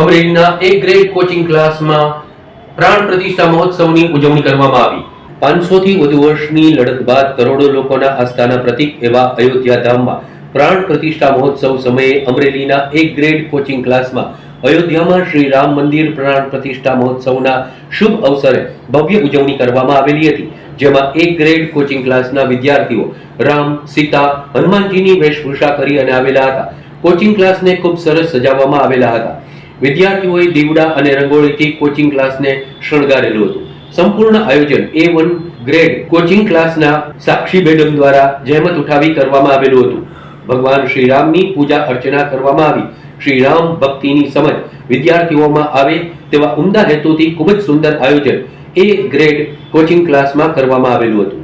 અમરેલીના એક grade coaching ક્લાસમાં પ્રાણ પ્રતિષ્ઠા મહોત્સવની ઉજવણી કરવામાં આવી. પાંચસો થી વધુ વર્ષની લડત બાદ કરોડો લોકોના આસ્થાના પ્રતીક એવા અયોધ્યા ધામમાં પ્રાણ પ્રતિષ્ઠા મહોત્સવ સમયે અમરેલીના એક ગ્રેડ કોચિંગ ક્લાસમાં અયોધ્યામાં શ્રી રામ મંદિર પ્રાણ પ્રતિષ્ઠા મહોત્સવના શુભ અવસરે ભવ્ય ઉજવણી કરવામાં આવેલી હતી, જેમાં એક ગ્રેડ કોચિંગ ક્લાસના વિદ્યાર્થીઓ રામ, સીતા, હનુમાનજીની વેશભૂષા કરી અને આવેલા હતા. કોચિંગ ક્લાસને ખૂબ સરસ સજાવવામાં આવેલા હતા. વિદ્યાર્થીઓએ દીવડા અને રંગોળીથી કોચિંગ ક્લાસને શણગારેલું હતું. સંપૂર્ણ આયોજન એ વન ગ્રેડ કોચિંગ ક્લાસના સાક્ષી મેડમ દ્વારા જહેમત ઉઠાવી કરવામાં આવેલું હતું. ભગવાન શ્રીરામની પૂજા અર્ચના કરવામાં આવી. શ્રીરામ ભક્તિની સમજ વિદ્યાર્થીઓમાં આવે તેવા ઉમદા હેતુથી ખૂબ જ સુંદર આયોજન એ ગ્રેડ કોચિંગ ક્લાસમાં કરવામાં આવેલું હતું.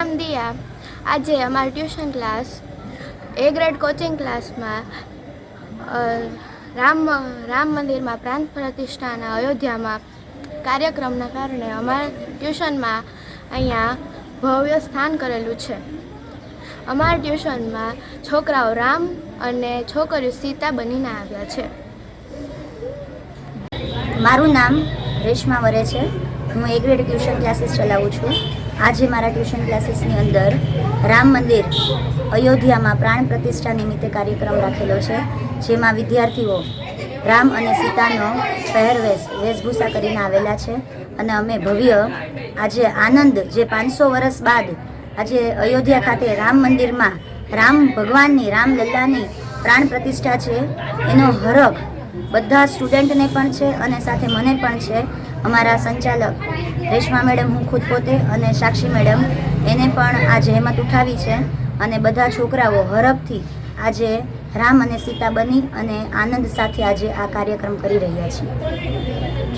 નામ દિયા આજે અમારા tuition class, A grade coaching ક્લાસમાં રામ રામ મંદિરમાં પ્રાંત પ્રતિષ્ઠાના અયોધ્યામાં કાર્યક્રમના કારણે અમારા ટ્યુશનમાં અહીંયા ભવ્ય સ્થાન કરેલું છે. અમારા ટ્યુશનમાં છોકરાઓ રામ અને છોકરીઓ સીતા બનીને આવ્યા છે. મારું નામ રેશમા વરે છે. હું એ ગ્રેડ ટ્યુશન ક્લાસીસ ચલાવું છું. આજે મારા ટ્યુશન ક્લાસીસની અંદર રામ મંદિર અયોધ્યામાં પ્રાણ પ્રતિષ્ઠા નિમિત્તે કાર્યક્રમ રાખેલો છે, જેમાં વિદ્યાર્થીઓ રામ અને સીતાનો પહેરવેશ વેશભૂષા કરીને આવેલા છે અને અમે ભવ્ય આજે આનંદ, જે પાંચસો વર્ષ બાદ આજે અયોધ્યા ખાતે રામ મંદિરમાં રામ ભગવાનની, રામ લલ્લાની પ્રાણ પ્રતિષ્ઠા છે, એનો હરખ બધા સ્ટુડન્ટને પણ છે અને સાથે મને પણ છે. અમારા સંચાલક રેશમા મેડમ, હું ખુદ પોતે અને સાક્ષી મેડમ એને પણ આજે હેમત ઉઠાવી છે અને બધા છોકરાઓ હરફથી આજે રામ અને સીતા બની અને આનંદ સાથે આજે આ કાર્યક્રમ કરી રહ્યા છીએ.